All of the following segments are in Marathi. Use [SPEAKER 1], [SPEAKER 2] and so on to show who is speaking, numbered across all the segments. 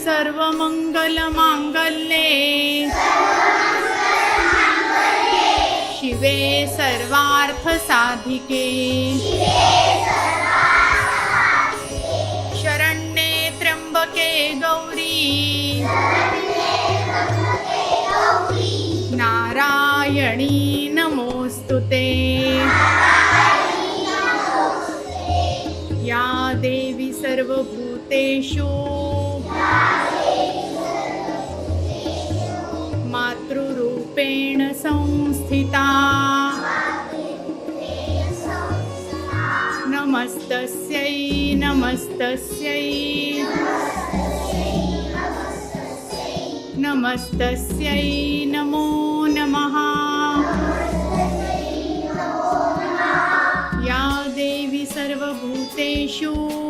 [SPEAKER 1] सर्वमङ्गलमाङ्गल्ये शिवे सर्वार्थसाधिके। शरण्ये त्र्यम्बके गौरी। नारायणी नमोऽस्तु ते। या देवी सर्वभूतेषु। मातृरूपेण संस्थिता। नमस्तस्यै नमस्तस्यै। नमस्तस्यै नमो नमः। या देवी सर्वभूतेषु।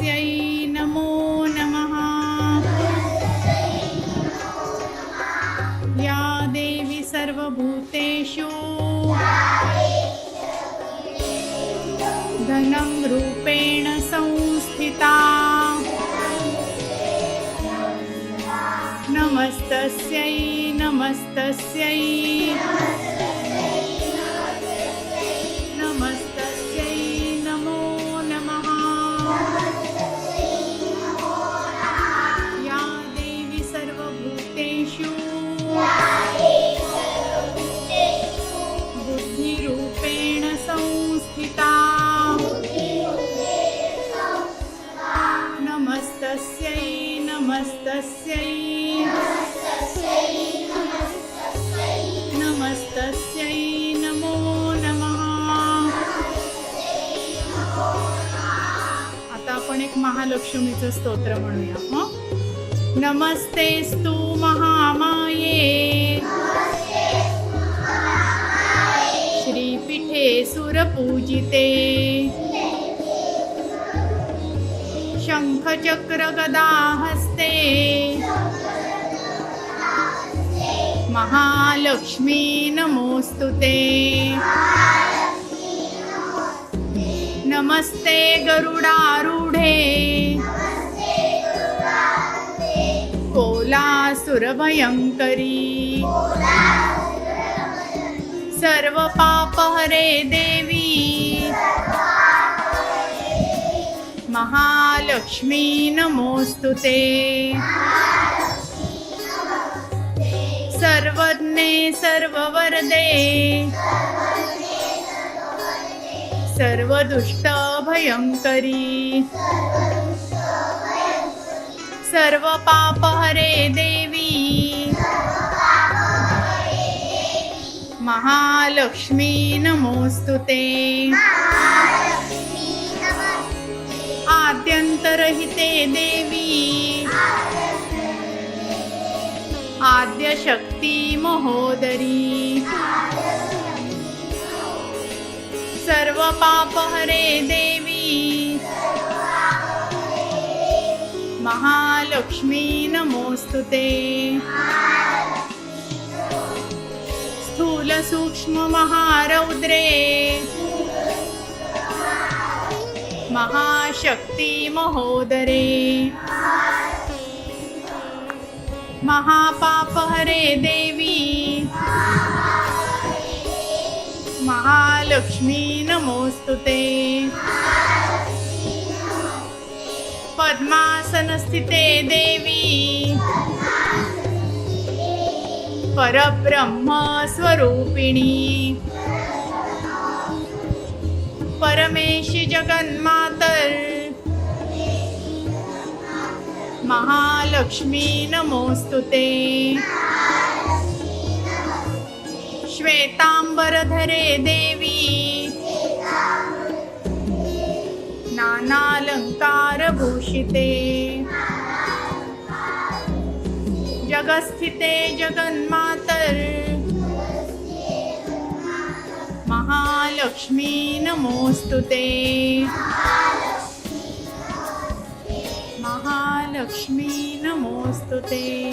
[SPEAKER 1] धनं रूपेण संस्थिता। नमस्तस्यै नमस्तस्यै। नमस्तस्यै एक महालक्ष्मीचं स्तोत्र म्हणूया हं? नमस्तेस्तु महामाये. श्रीपीठे सुरपूजिते. शंखचक्र गदा हस्ते महालक्ष्मी नमोस्तुते. ते नमस्ते गरुडारूढे। कोलासुरभयङ्करी सर्व पापहरे देवी। महालक्ष्मी नमोऽस्तु ते। सर्वज्ञे सर्ववरदे। सर्वदुष्ट भयङ्करी सर्व पापहरे देवी। महालक्ष्मी नमोस्तुते आद्यंतरहिते आद्यन्तरहिते देवी। आद्यशक्ती महोदरी। सर्व पापहरे देवी. महालक्ष्मी नमोऽस्तु ते. स्थूल सूक्ष्म महारौद्रे. महाशक्ती महोदरे. महापापहरे देवी. महालक्ष्मी नमोऽस्तु ते पद्मासनस्थिते देवी. परब्रह्म स्वरूपिणी परमेशी जगन्मातर महालक्ष्मी नमोऽस्तु ते श्वेतांबरधरे देवी. नानालङ्कारभूषिते जगस्थिते जगन्मातर. महालक्ष्मी नमोऽस्तु ते. महालक्ष्मी नमोऽस्तु ते.